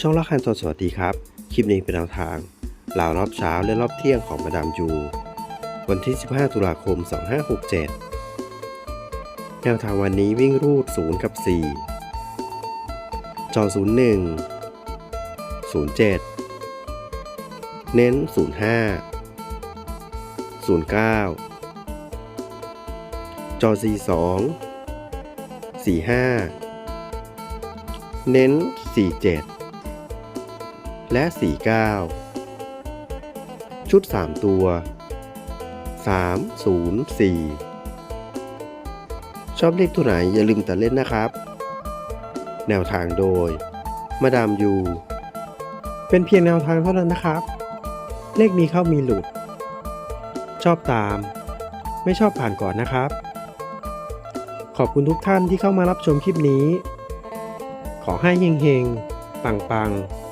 ช่องละคันสดสวัสดีครับ คลิปนี้เป็นแนวทางเหล่ารอบเช้าและรอบเที่ยงของมาดามยูวันที่ 15 ตุลาคม 2567 แนวทางวันนี้วิ่งรูด 0 กับ 4 จอ 01 07 เน้น 05 09จอ 42 45 เน้น 47 และ 49 ชุด 3 ตัว 304 ชอบเลขตัวไหนอย่าลืมตัดเล่นนะครับ แนวทางโดย มาดามยู เป็นเพียงแนวทางเท่านั้นนะครับ เลขมีเข้ามีหลุด ชอบตาม ไม่ชอบผ่านก่อนนะครับ ขอบคุณทุกท่านที่เข้ามารับชมคลิปนี้ ขอให้เฮงๆ ปังๆ